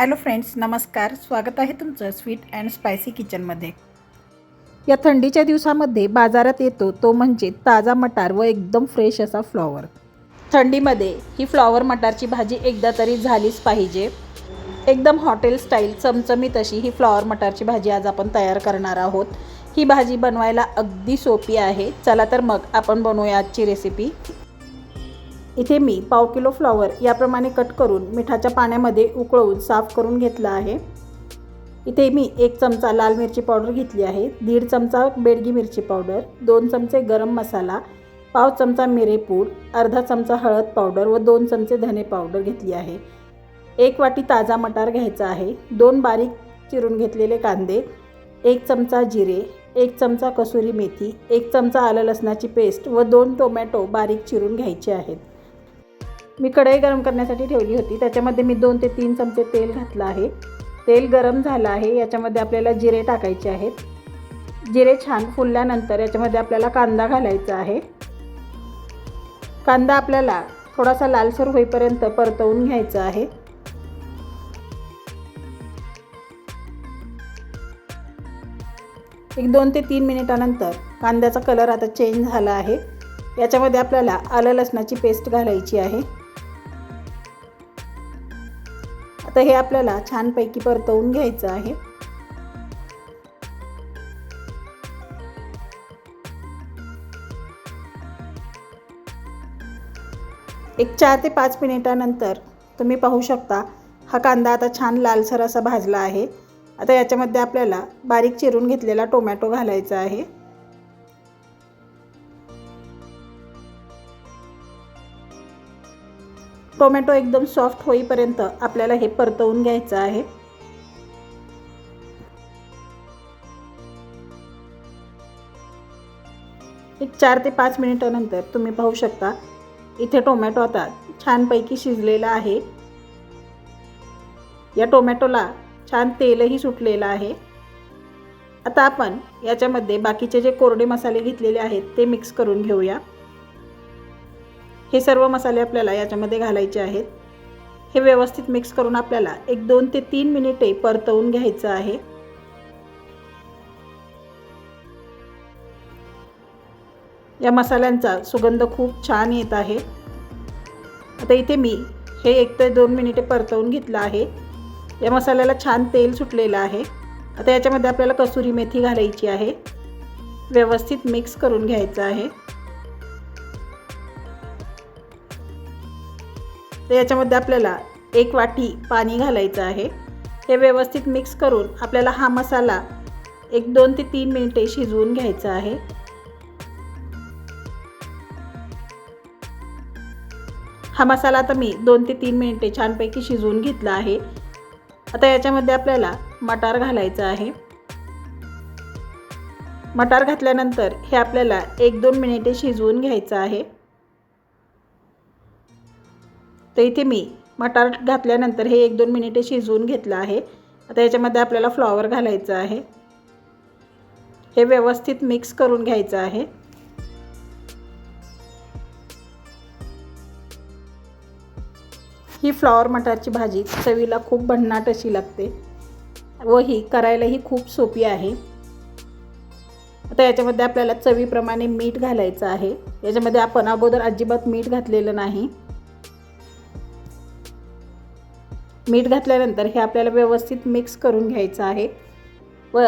Hello friends नमस्कार. स्वागत आहे तुमचं स्वीट अँड स्पायसी किचनमध्ये. या थंडीच्या दिवसामध्ये बाजारात येतो तो म्हणजे ताजा मटार व एकदम फ्रेश असा फ्लॉवर. थंडीमध्ये ही फ्लॉवर मटारची भाजी एकदा तरी झालीच पाहिजे. एकदम हॉटेल स्टाईल चमचमीत अशी ही फ्लॉवर मटारची भाजी आज आपण तयार करणार आहोत. ही भाजी बनवायला अगदी सोपी आहे. चला तर मग आपण बनवूया आजची रेसिपी इथे मी पाव किलो फ्लॉवर याप्रमाणे कट करून मिठाच्या पाण्यामध्ये उकळवून साफ करून घेतला आहे. इथे मी एक चमचा लाल मिरची पावडर घेतली आहे दीड चमचा बेडगी मिरची पावडर दोन चमचे गरम मसाला पाव चमचा मिरेपूड अर्धा चमचा हळद पावडर व दोन चमचे धने पावडर घेतली आहे. एक वाटी ताजा मटार घ्यायचा आहे दोन बारीक चिरून घेतलेले कांदे एक चमचा जिरे एक चमचा कसुरी मेथी एक चमचा आलं लसणाची पेस्ट व दोन टोमॅटो बारीक चिरून घ्यायचे आहेत. मी कढई गरम करण्यासाठी ठेवली होती. त्याच्यामध्ये मी दोन ते तीन चमचे तेल घातलं आहे. तेल गरम झालं आहे. याच्यामध्ये आपल्याला जिरे टाकायचे आहेत. जिरे छान फुलल्यानंतर याच्यामध्ये आपल्याला कांदा घालायचा आहे. कांदा आपल्याला थोडासा लालसर होईपर्यंत परतवून घ्यायचा आहे. एक दोन ते तीन मिनिटानंतर कांद्याचा कलर आता चेंज झाला आहे. याच्यामध्ये आपल्याला आलं लसणाची पेस्ट घालायची आहे. आता हे आपल्याला छानपैकी परतवून घ्यायचं आहे. एक चार ते पाच मिनिटानंतर तुम्ही पाहू शकता हा कांदा आता छान लालसर असा भाजला आहे. आता याच्यामध्ये आपल्याला बारीक चिरून घेतलेला टोमॅटो घालायचा आहे. टोमॅटो एकदम सॉफ्ट होईपर्यंत आपल्याला हे परतवून घ्यायचं आहे. एक चार ते पाच मिनिटानंतर तुम्ही पाहू शकता इथे टोमॅटो आता छानपैकी शिजलेला आहे. या टोमॅटोला छान तेलही सुटलेलं आहे. आता आपण याच्यामध्ये बाकीचे जे कोरडे मसाले घेतलेले आहेत ते मिक्स करून घेऊया. हे सर्व मसाले आपल्याला याच्यामध्ये घालायचे आहेत. हे व्यवस्थित मिक्स करून आपल्याला एक दोन ते तीन मिनिटे परतवून घ्यायचं आहे. या मसाल्यांचा सुगंध खूप छान येत आहे. आता इथे मी हे एक ते दोन मिनिटे परतवून घेतलं आहे. या मसाल्याला छान तेल सुटलेलं आहे. आता याच्यामध्ये आपल्याला कसुरी मेथी घालायची आहे. व्यवस्थित मिक्स करून घ्यायचं आहे. तर याच्यामध्ये आपल्याला एक वाटी पाणी घालायचं आहे. हे व्यवस्थित मिक्स करून आपल्याला हा मसाला एक दोन ते तीन मिनिटे शिजवून घ्यायचा आहे. हा मसाला आता मी दोन ते तीन मिनिटे छानपैकी शिजवून घेतला आहे. आता याच्यामध्ये आपल्याला मटार घालायचं आहे. मटार घातल्यानंतर हे आपल्याला एक दोन मिनिटे शिजवून घ्यायचं आहे. तर इथे मी मटार घातल्यानंतर हे एक दोन मिनिटे शिजवून घेतलं आहे. आता याच्यामध्ये आपल्याला फ्लॉवर घालायचं आहे. हे व्यवस्थित मिक्स करून घ्यायचं आहे. ही फ्लॉवर मटारची भाजी चवीला खूप भन्नाट अशी लागते व ही करायलाही खूप सोपी आहे. आता याच्यामध्ये आपल्याला चवीप्रमाणे मीठ घालायचं आहे. याच्यामध्ये आपण अगोदर अजिबात मीठ घातलेलं नाही. मीठ घातल्यानंतर हे आपल्याला व्यवस्थित मिक्स करून घ्यायचं आहे. व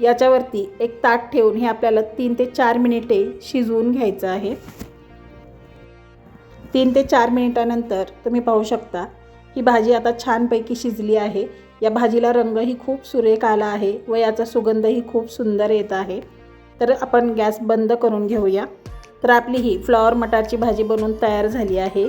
याच्यावरती एक ताट ठेवून हे आपल्याला तीन ते चार मिनिटे शिजवून घ्यायचं आहे. तीन ते चार मिनिटानंतर तुम्ही पाहू शकता ही भाजी आता छानपैकी शिजली आहे. या भाजीला रंगही खूप सुरेख आला आहे व याचा सुगंधही खूप सुंदर येत आहे. तर आपण गॅस बंद करून घेऊया. तर आपली ही फ्लॉवर मटारची भाजी बनवून तयार झाली आहे.